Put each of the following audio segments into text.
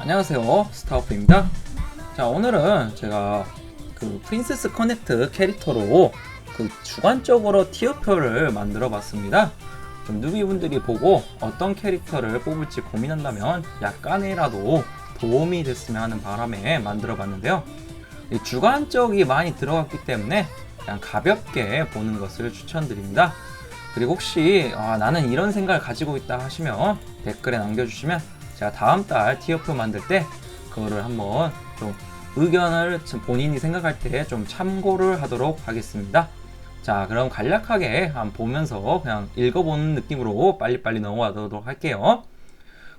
안녕하세요. 스타워프입니다. 자 오늘은 제가 그 프린세스 커넥트 캐릭터로 그 주관적으로 티어표를 만들어 봤습니다. 좀 누비분들이 보고 어떤 캐릭터를 뽑을지 고민한다면 약간이라도 도움이 됐으면 하는 바람에 만들어 봤는데요. 이 주관적이 많이 들어갔기 때문에 그냥 가볍게 보는 것을 추천드립니다. 그리고 혹시 아, 나는 이런 생각을 가지고 있다 하시면 댓글에 남겨주시면 제가 다음 달 티어표 만들 때 그거를 한번 좀 의견을 좀 본인이 생각할 때 좀 참고를 하도록 하겠습니다. 자, 그럼 간략하게 한번 보면서 그냥 읽어보는 느낌으로 빨리빨리 넘어가도록 할게요.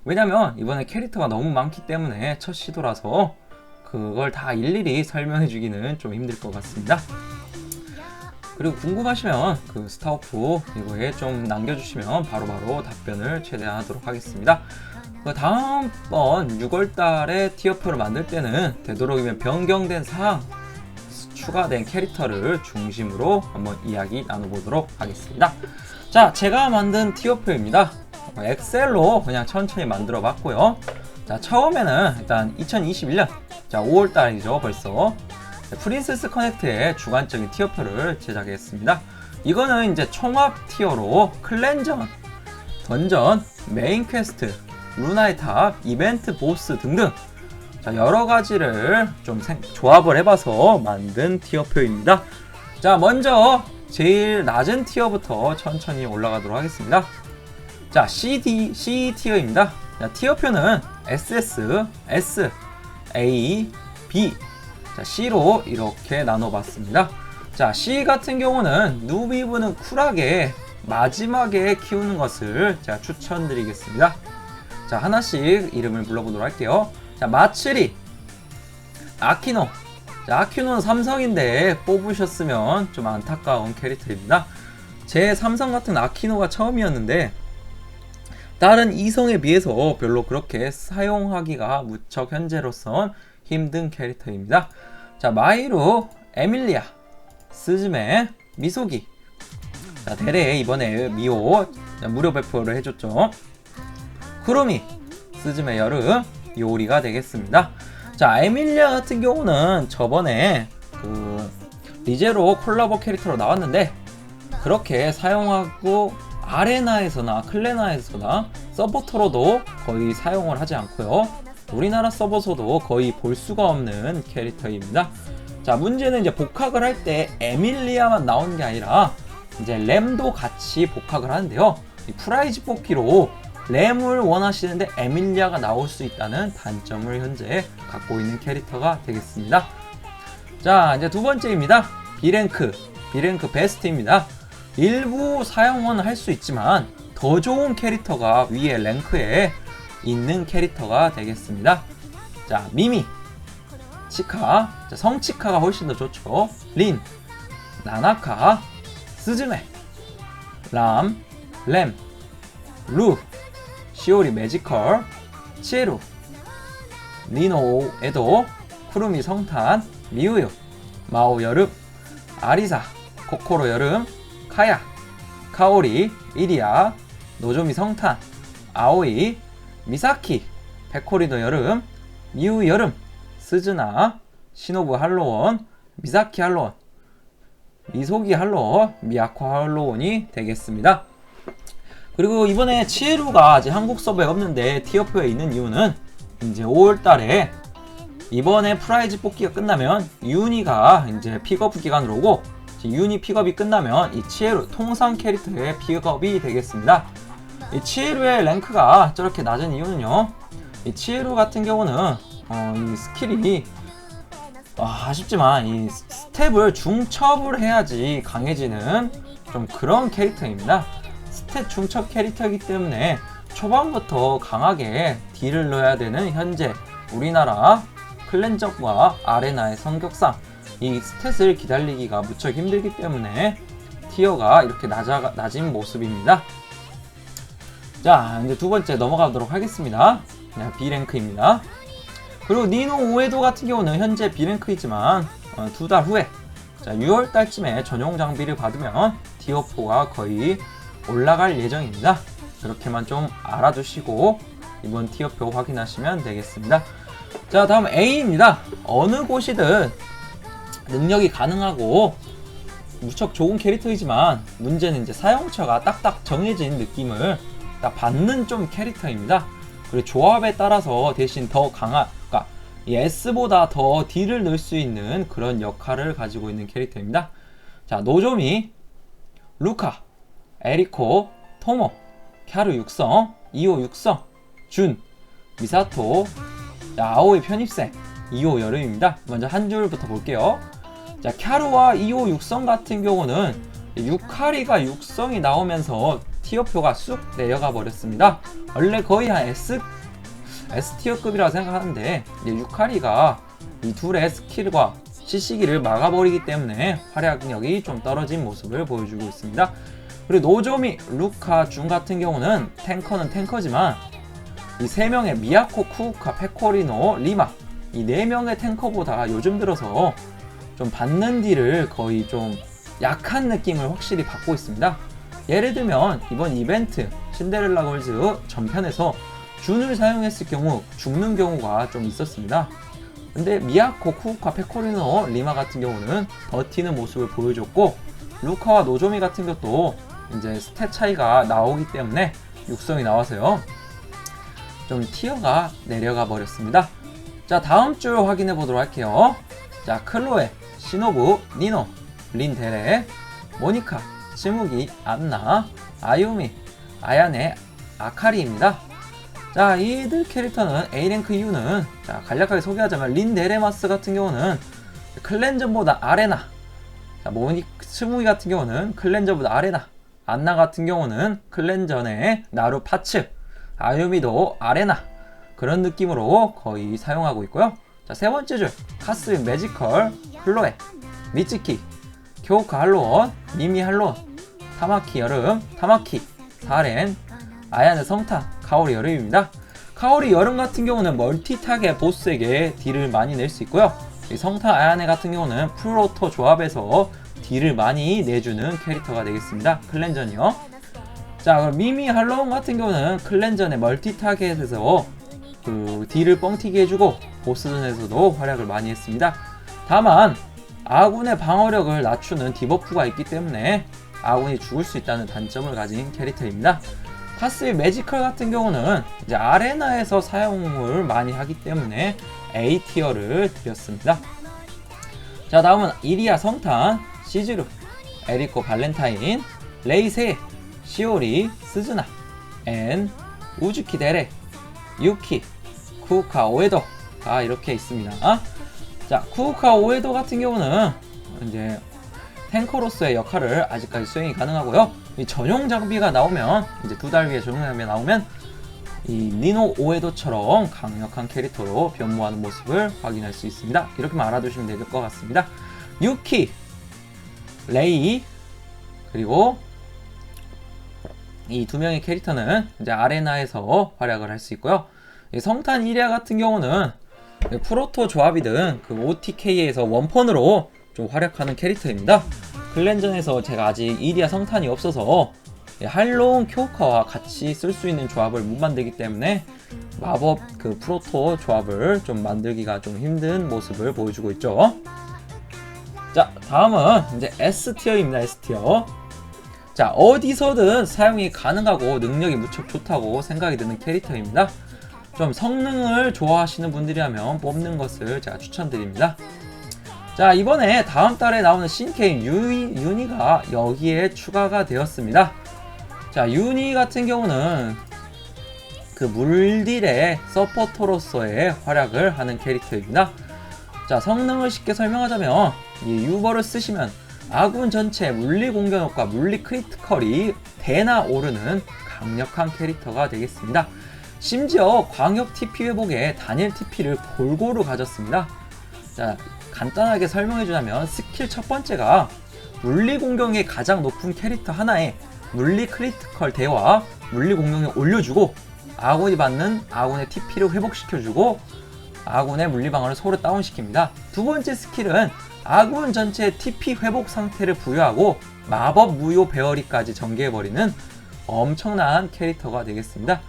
왜냐면 이번에 캐릭터가 너무 많기 때문에 첫 시도라서 그걸 다 일일이 설명해 주기는 좀 힘들 것 같습니다. 그리고 궁금하시면 그 스타워프 이거에 좀 남겨주시면 바로 바로 답변을 최대한 하도록 하겠습니다. 그 다음번 6월달에 티어표를 만들 때는 되도록이면 변경된 사항 추가된 캐릭터를 중심으로 한번 이야기 나눠보도록 하겠습니다. 자, 제가 만든 티어표입니다. 엑셀로 그냥 천천히 만들어 봤고요. 자, 처음에는 일단 2021년 자 5월달이죠 벌써 프린세스 커넥트의 주관적인 티어표를 제작했습니다. 이거는 이제 총합 티어로 클랜전, 던전, 메인 퀘스트, 루나의 탑, 이벤트 보스 등등 자, 여러 가지를 좀 생- 조합을 해봐서 만든 티어표입니다. 자, 먼저 제일 낮은 티어부터 천천히 올라가도록 하겠습니다. 자, CD, C 티어입니다. 자, 티어표는 SS, S, A, B, 자, C로 이렇게 나눠봤습니다. 자, C 같은 경우는 누비브는 쿨하게 마지막에 키우는 것을 제가 추천드리겠습니다. 자, 하나씩 이름을 불러보도록 할게요. 자, 마츠리, 아키노. 자, 아키노는 삼성인데 뽑으셨으면 좀 안타까운 캐릭터입니다. 제 삼성 같은 아키노가 처음이었는데, 다른 이성에 비해서 별로 그렇게 사용하기가 무척 현재로선 힘든 캐릭터입니다. 자, 마이루, 에밀리아, 스즈메, 미소기. 자, 대래 이번에 미호 자, 무료 배포를 해줬죠. 크로미, 스즈메 여름, 요리가 되겠습니다. 자, 에밀리아 같은 경우는 저번에 그 리제로 콜라보 캐릭터로 나왔는데 그렇게 사용하고 아레나에서나 클레나에서나 서포터로도 거의 사용을 하지 않고요. 우리나라 서버서도 거의 볼 수가 없는 캐릭터입니다. 자, 문제는 이제 복학을 할 때 에밀리아만 나오는 게 아니라 이제 램도 같이 복학을 하는데요. 이 프라이즈 뽑기로 램을 원하시는데 에밀리아가 나올 수 있다는 단점을 현재 갖고 있는 캐릭터가 되겠습니다. 자, 이제 두 번째입니다. B랭크. B랭크 베스트입니다. 일부 사용은 할 수 있지만 더 좋은 캐릭터가 위에 랭크에 있는 캐릭터가 되겠습니다. 자, 미미. 치카. 자, 성치카가 훨씬 더 좋죠. 린. 나나카. 스즈메. 람. 램. 루. 시오리 매지컬. 치에루. 리노 에도. 쿠루미 성탄. 미우유. 마오 여름. 아리사. 코코로 여름. 카야. 카오리. 이리아. 노조미 성탄. 아오이. 미사키. 페코리도 여름. 미우 여름. 스즈나. 시노부 할로원. 미사키 할로원. 미소기 할로원. 미야코 할로원이 되겠습니다. 그리고 이번에 치에루가 아직 한국 서버에 없는데 티어표에 있는 이유는 이제 5월달에 이번에 프라이즈 뽑기가 끝나면 유니가 이제 픽업 기간으로 오고 이제 유니 픽업이 끝나면 이 치에루 통상 캐릭터의 픽업이 되겠습니다. 이 치에루의 랭크가 저렇게 낮은 이유는요. 이 치에루 같은 경우는 어, 이 스킬이 아, 아쉽지만 이 스텝을 중첩을 해야지 강해지는 좀 그런 캐릭터입니다. 스탯 중첩 캐릭터이기 때문에 초반부터 강하게 딜을 넣어야 되는 현재 우리나라 클렌저과 아레나의 성격상 이 스탯을 기다리기가 무척 힘들기 때문에 티어가 이렇게 낮아, 낮은 모습입니다. 자, 이제 두 번째 넘어가도록 하겠습니다. 네, B랭크입니다. 그리고 니노 오에도 같은 경우는 현재 B랭크이지만 어, 두달 후에 자, 6월 달쯤에 전용 장비를 받으면 티어4가 거의 올라갈 예정입니다. 그렇게만 좀 알아두시고 이번 티어표 확인하시면 되겠습니다. 자 다음 A입니다. 어느 곳이든 능력이 가능하고 무척 좋은 캐릭터이지만 문제는 이제 사용처가 딱딱 정해진 느낌을 딱 받는 좀 캐릭터입니다. 그리고 조합에 따라서 대신 더 강한, 그러니까 이 S보다 더 D를 넣을 수 있는 그런 역할을 가지고 있는 캐릭터입니다. 자, 노조미, 루카, 에리코, 토모, 캬루 육성, 이호 육성, 준, 미사토, 자, 아오이 편입생, 이호 여름입니다. 먼저 한 줄부터 볼게요. 자, 캬루와 2호 육성 같은 경우는 6카리가 육성이 나오면서 티어표가 쑥 내려가 버렸습니다. 원래 거의 한 S, S티어급이라고 생각하는데, 이제 6카리가 이 둘의 스킬과 CC기를 막아버리기 때문에 활약력이 좀 떨어진 모습을 보여주고 있습니다. 그리고 노조미, 루카, 준 같은 경우는 탱커는 탱커지만 이 세 명의 미야코, 쿠우카, 페코리노, 리마 이 네 명의 탱커보다 요즘 들어서 좀 받는 딜을 거의 좀 약한 느낌을 확실히 받고 있습니다. 예를 들면 이번 이벤트 신데렐라 걸즈 전편에서 준을 사용했을 경우 죽는 경우가 좀 있었습니다. 근데 미야코, 쿠우카, 페코리노, 리마 같은 경우는 버티는 모습을 보여줬고 루카와 노조미 같은 것도 이제 스탯 차이가 나오기 때문에 육성이 나와서요. 좀 티어가 내려가 버렸습니다. 자 다음 줄 확인해 보도록 할게요. 자 클로에, 시노부, 니노, 린데레, 모니카, 스무기, 안나, 아유미, 아야네, 아카리입니다. 자, 이들 캐릭터는 A랭크 이유는 자, 간략하게 소개하자면 린데레마스 같은 경우는 클렌전보다 아레나, 자, 모니 스무기 같은 경우는 클렌저보다 아레나, 안나 같은 경우는 클렌전의 나루 파츠, 아유미도 아레나 그런 느낌으로 거의 사용하고 있고요. 자, 세 번째 줄 카스 매지컬, 플로에, 미츠키, 교우카 할로원, 미미 할로원, 타마키 여름, 타마키, 사렌, 아야네 성탄, 카오리 여름입니다. 카오리 여름 같은 경우는 멀티타겟 보스에게 딜을 많이 낼 수 있고요. 이 성탄 아야네 같은 경우는 프로토 조합에서 딜을 많이 내주는 캐릭터가 되겠습니다. 클렌전이요. 자, 그럼 미미 할로운 같은 경우는 클렌전의 멀티 타겟에서 그 딜을 뻥튀기 해주고 보스전에서도 활약을 많이 했습니다. 다만 아군의 방어력을 낮추는 디버프가 있기 때문에 아군이 죽을 수 있다는 단점을 가진 캐릭터입니다. 파스의 매지컬 같은 경우는 이제 아레나에서 사용을 많이 하기 때문에 A 티어를 드렸습니다. 자 다음은 이리아 성탄, 시즈루, 에리코 발렌타인, 레이세, 시오리, 스즈나, 엔, 우즈키 데레, 유키, 쿠우카 오에도가 이렇게 있습니다. 자 쿠우카 오에도 같은 경우는 이제 탱커로서의 역할을 아직까지 수행이 가능하고요. 이 전용 장비가 나오면 이제 두달 뒤에 전용 장비가 나오면 이 니노 오에도처럼 강력한 캐릭터로 변모하는 모습을 확인할 수 있습니다. 이렇게만 알아두시면 될 것 같습니다. 유키, 레이, 그리고 이 두 명의 캐릭터는 이제 아레나에서 활약을 할 수 있고요. 이 성탄 이리아 같은 경우는 프로토 조합이든 그 OTK에서 원펀으로 좀 활약하는 캐릭터입니다. 클렌전에서 제가 아직 이리아 성탄이 없어서 할로운 쿄카와 같이 쓸 수 있는 조합을 못 만들기 때문에 마법 그 프로토 조합을 좀 만들기가 좀 힘든 모습을 보여주고 있죠. 자, 다음은 이제 S티어입니다. S티어. 자, 어디서든 사용이 가능하고 능력이 무척 좋다고 생각이 드는 캐릭터입니다. 좀 성능을 좋아하시는 분들이라면 뽑는 것을 제가 추천드립니다. 자, 이번에 다음 달에 나오는 신캐인 유이, 유니가 여기에 추가가 되었습니다. 자, 유니 같은 경우는 그 물딜의 서포터로서의 활약을 하는 캐릭터입니다. 자, 성능을 쉽게 설명하자면 이 유버를 쓰시면 아군 전체 물리 공격력과 물리 크리티컬이 대나 오르는 강력한 캐릭터가 되겠습니다. 심지어 광역 TP 회복에 단일 TP를 골고루 가졌습니다. 자, 간단하게 설명해주자면 스킬 첫 번째가 물리 공격이 가장 높은 캐릭터 하나에 물리 크리티컬 대와 물리 공격력 올려주고 아군이 받는 아군의 TP를 회복시켜주고 아군의 물리 방어를 서로 다운시킵니다. 두 번째 스킬은 아군 전체 TP 회복 상태를 부여하고 마법 무효 배어리까지 전개해버리는 엄청난 캐릭터가 되겠습니다.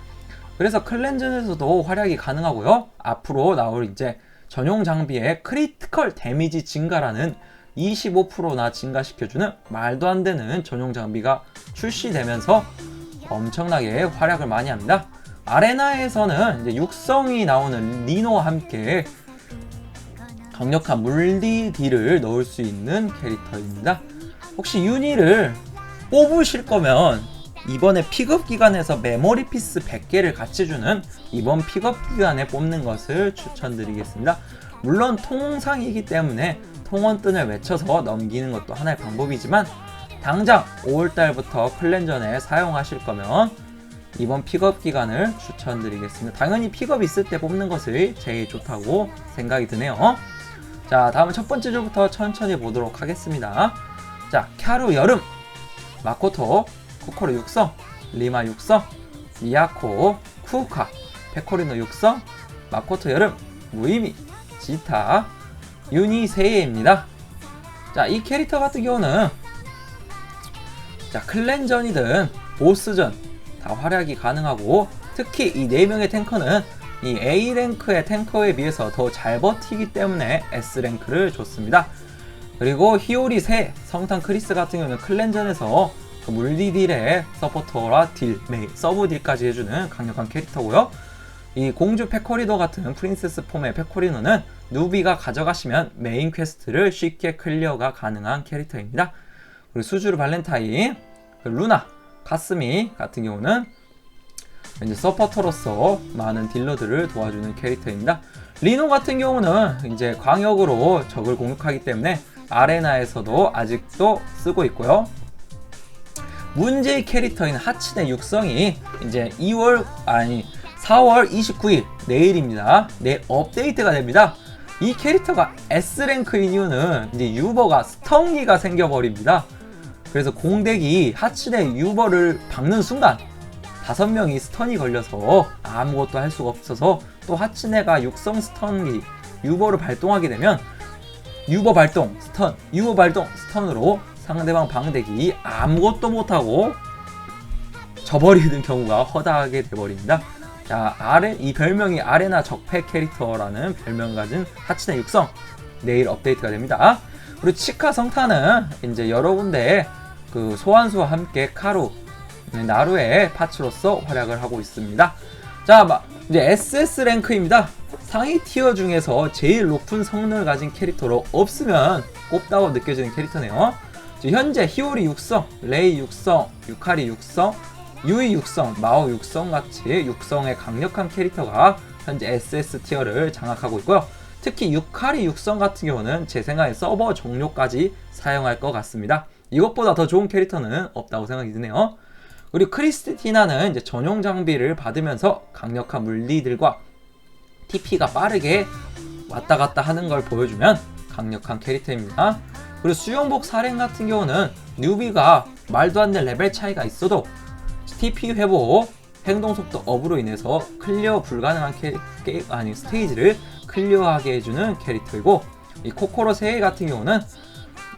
그래서 클렌전에서도 활약이 가능하고요. 앞으로 나올 이제 전용 장비의 크리티컬 데미지 증가라는 25%나 증가시켜주는 말도 안 되는 전용 장비가 출시되면서 엄청나게 활약을 많이 합니다. 아레나에서는 이제 육성이 나오는 리노와 함께 강력한 물리딜을 넣을 수 있는 캐릭터입니다. 혹시 유니를 뽑으실 거면 이번에 픽업 기간에서 메모리 피스 100개를 같이 주는 이번 픽업 기간에 뽑는 것을 추천드리겠습니다. 물론 통상이기 때문에 통원뜬을 외쳐서 넘기는 것도 하나의 방법이지만 당장 5월달부터 클렌전에 사용하실 거면 이번 픽업 기간을 추천드리겠습니다. 당연히 픽업 있을 때 뽑는 것이 제일 좋다고 생각이 드네요. 자, 다음은 첫 번째 줄부터 천천히 보도록 하겠습니다. 자, 캬루 여름, 마코토, 코코로 육성, 리마 육성, 미야코, 쿠우카, 페코리노 육성, 마코토 여름, 무이미, 지타, 유니 세이입니다. 자, 이 캐릭터 같은 경우는 자, 클랜전이든 보스전 다 활약이 가능하고 특히 이 4명의 탱커는 이 A랭크의 탱커에 비해서 더 잘 버티기 때문에 S랭크를 줬습니다. 그리고 히오리 세 성탄 크리스 같은 경우는 클랜전에서 그 물디딜의 서포터라 딜, 서브 딜까지 해주는 강력한 캐릭터고요. 이 공주 페코리노 같은 프린세스 폼의 페코리노는 누비가 가져가시면 메인 퀘스트를 쉽게 클리어가 가능한 캐릭터입니다. 그리고 수주르 발렌타인, 그 루나, 가스미 같은 경우는 이제 서포터로서 많은 딜러들을 도와주는 캐릭터입니다. 리노 같은 경우는 이제 광역으로 적을 공격하기 때문에 아레나에서도 아직도 쓰고 있고요. 문제의 캐릭터인 하치네 육성이 이제 2월 아니 4월 29일 내일입니다. 내일 업데이트가 됩니다. 이 캐릭터가 S랭크인 이유는 이제 유버가 스턴기가 생겨버립니다. 그래서 공덱이 하치네 유버를 박는 순간 다섯 명이 스턴이 걸려서 아무것도 할 수가 없어서 또 하치네가 육성 스턴기 유버를 발동하게 되면 유버 발동 스턴 유버 발동 스턴으로 상대방 방대기 아무것도 못하고 져버리는 경우가 허다하게 돼버립니다. 자, 아레, 이 별명이 아레나 적폐 캐릭터라는 별명 가진 하치네 육성 내일 업데이트가 됩니다. 그리고 치카 성타는 이제 여러 군데 그 소환수와 함께 카루, 나루의 파츠로서 활약을 하고 있습니다. 자, 이제 SS 랭크입니다. 상위 티어 중에서 제일 높은 성능을 가진 캐릭터로 없으면 꼽다고 느껴지는 캐릭터네요. 현재 히오리 육성, 레이 육성, 유카리 육성, 유이 육성, 마오 육성 같이 육성의 강력한 캐릭터가 현재 SS 티어를 장악하고 있고요. 특히 유카리 육성 같은 경우는 제 생각에 서버 종료까지 사용할 것 같습니다. 이것보다 더 좋은 캐릭터는 없다고 생각이 드네요. 그리고 크리스티나는 이제 전용 장비를 받으면서 강력한 물리들과 TP가 빠르게 왔다 갔다 하는 걸 보여주면 강력한 캐릭터입니다. 그리고 수영복 사랭 같은 경우는 뉴비가 말도 안 되는 레벨 차이가 있어도 TP 회복, 행동 속도 업으로 인해서 클리어 불가능한 캐, 게, 아니 스테이지를 클리어하게 해주는 캐릭터이고 이 코코로 세이 같은 경우는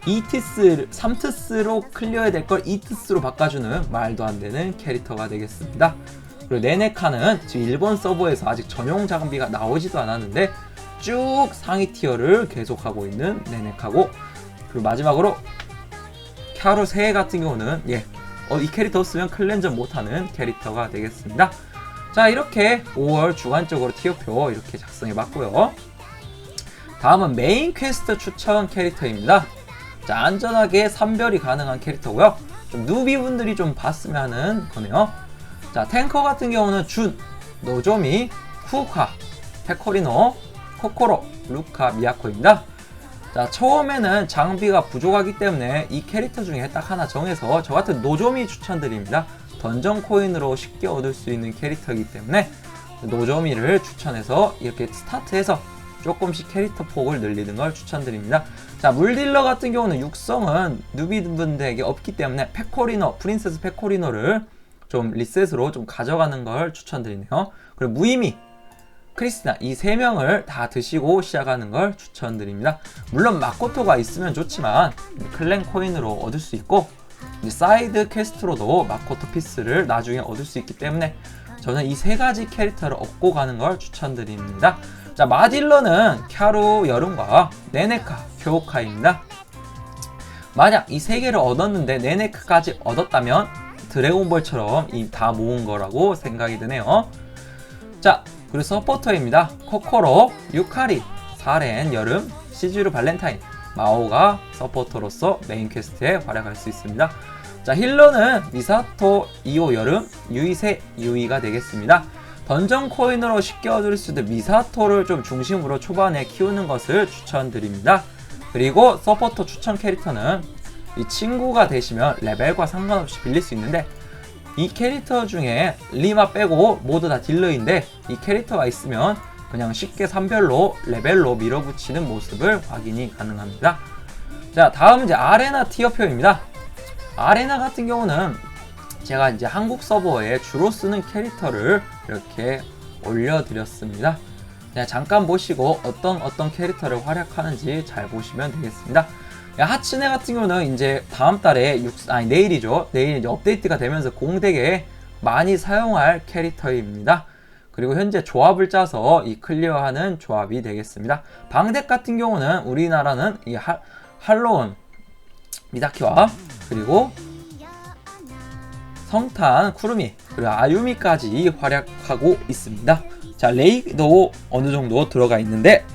2티스, 3티스로 클리어해야 될 걸 2티스로 바꿔주는 말도 안 되는 캐릭터가 되겠습니다. 그리고 네네카는 지금 일본 서버에서 아직 전용 장비가 나오지도 않았는데 쭉 상위 티어를 계속하고 있는 네네카고 그리고 마지막으로 캬루 세해 같은 경우는 예, 어, 이 캐릭터 없으면 클렌전 못하는 캐릭터가 되겠습니다. 자 이렇게 5월 주관적으로 티어표 이렇게 작성해 봤고요. 다음은 메인 퀘스트 추천 캐릭터입니다. 자 안전하게 선별이 가능한 캐릭터고요. 좀 누비분들이 좀 봤으면 하는 거네요. 자 탱커 같은 경우는 준, 노조미, 쿠우카, 페코리노, 코코로, 루카, 미야코입니다. 자 처음에는 장비가 부족하기 때문에 이 캐릭터 중에 딱 하나 정해서 저 같은 노조미 추천드립니다. 던전 코인으로 쉽게 얻을 수 있는 캐릭터이기 때문에 노조미를 추천해서 이렇게 스타트해서 조금씩 캐릭터 폭을 늘리는 걸 추천드립니다. 자, 물딜러 같은 경우는 육성은 누비분들에게 없기 때문에 페코리노, 프린세스 페코리노를 좀 리셋으로 좀 가져가는 걸 추천드리네요. 그리고 무의미, 크리스나 이 세 명을 다 드시고 시작하는 걸 추천드립니다. 물론 마코토가 있으면 좋지만 클랜 코인으로 얻을 수 있고 사이드 퀘스트로도 마코토 피스를 나중에 얻을 수 있기 때문에 저는 이 세 가지 캐릭터를 얻고 가는 걸 추천드립니다. 자, 마딜러는 캬루 여름과 네네카 교카입니다. 만약 이 세 개를 얻었는데 네네카까지 얻었다면 드래곤볼처럼 이 다 모은 거라고 생각이 드네요. 자, 그리고 서포터입니다. 코코로, 유카리, 사렌, 여름, 시즈루 발렌타인, 마오가 서포터로서 메인 퀘스트에 활약할 수 있습니다. 자, 힐러는 미사토, 이오 여름, 유이세, 유이가 되겠습니다. 던전 코인으로 쉽게 얻을 수 있는 미사토를 좀 중심으로 초반에 키우는 것을 추천드립니다. 그리고 서포터 추천 캐릭터는 이 친구가 되시면 레벨과 상관없이 빌릴 수 있는데 이 캐릭터 중에 리마 빼고 모두 다 딜러인데 이 캐릭터가 있으면 그냥 쉽게 산별로 레벨로 밀어붙이는 모습을 확인이 가능합니다. 자 다음 이제 아레나 티어표입니다. 아레나 같은 경우는 제가 이제 한국 서버에 주로 쓰는 캐릭터를 이렇게 올려드렸습니다. 네, 잠깐 보시고 어떤 어떤 캐릭터를 활약하는지 잘 보시면 되겠습니다. 야, 하츠네 같은 경우는 이제 다음 달에 6, 아니 내일이죠. 내일 이제 업데이트가 되면서 공덱에 많이 사용할 캐릭터입니다. 그리고 현재 조합을 짜서 이 클리어하는 조합이 되겠습니다. 방덱 같은 경우는 우리나라는 이 할, 할로운 미다키와 그리고 성탄 쿠르미 그리고 아유미까지 활약하고 있습니다. 자 레이도 어느 정도 들어가 있는데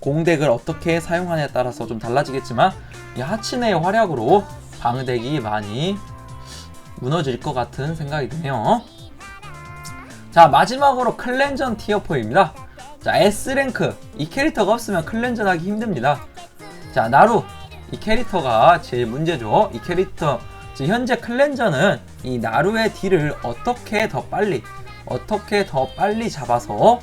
공덱을 어떻게 사용하냐에 따라서 좀 달라지겠지만 이 하치네의 활약으로 방덱이 많이 무너질 것 같은 생각이 드네요. 자 마지막으로 클렌전 티어4입니다. 자 S랭크 이 캐릭터가 없으면 클렌전 하기 힘듭니다. 자 나루 이 캐릭터가 제일 문제죠. 이 캐릭터 현재 클렌저는 이 나루의 딜을 어떻게 더 빨리 어떻게 더 빨리 잡아서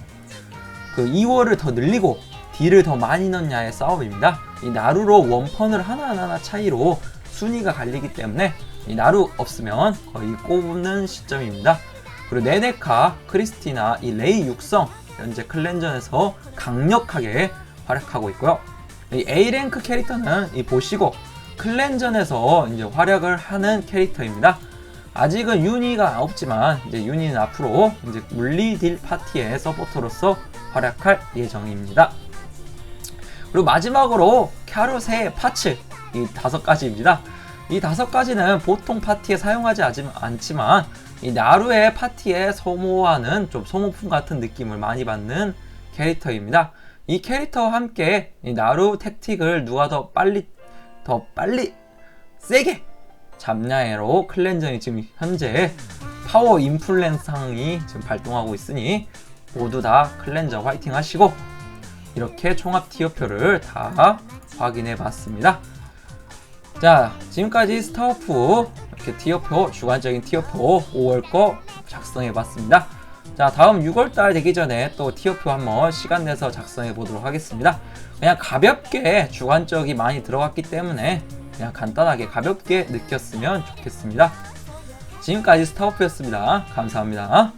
그 2월을 더 늘리고 딜을 더 많이 넣냐의 싸움입니다. 이 나루로 원펀을 하나하나 차이로 순위가 갈리기 때문에 이 나루 없으면 거의 꼽는 시점입니다. 그리고 네네카, 크리스티나, 이 레이 육성 현재 클렌전에서 강력하게 활약하고 있고요. 이 A랭크 캐릭터는 이 보시고 클렌전에서 이제 활약을 하는 캐릭터입니다. 아직은 유니가 없지만 이제 유니는 앞으로 이제 물리딜 파티의 서포터로서 활약할 예정입니다. 그리고 마지막으로 캐롯의 파츠 이 다섯 가지입니다. 이 다섯 가지는 보통 파티에 사용하지 않지만 이 나루의 파티에 소모하는 좀 소모품 같은 느낌을 많이 받는 캐릭터입니다. 이 캐릭터와 함께 이 나루 택틱을 누가 더 빨리 더 빨리 세게 잡냐에로 클렌저이 지금 현재 파워 인플루엔상이 지금 발동하고 있으니 모두 다 클렌저 화이팅 하시고 이렇게 총합 티어표를 다 확인해 봤습니다. 자, 지금까지 스타워프 이렇게 티어표, 주관적인 티어표 5월 거 작성해 봤습니다. 자, 다음 6월달 되기 전에 또 티어표 한번 시간 내서 작성해 보도록 하겠습니다. 그냥 가볍게 주관적이 많이 들어갔기 때문에 그냥 간단하게 가볍게 느꼈으면 좋겠습니다. 지금까지 스타워프였습니다. 감사합니다.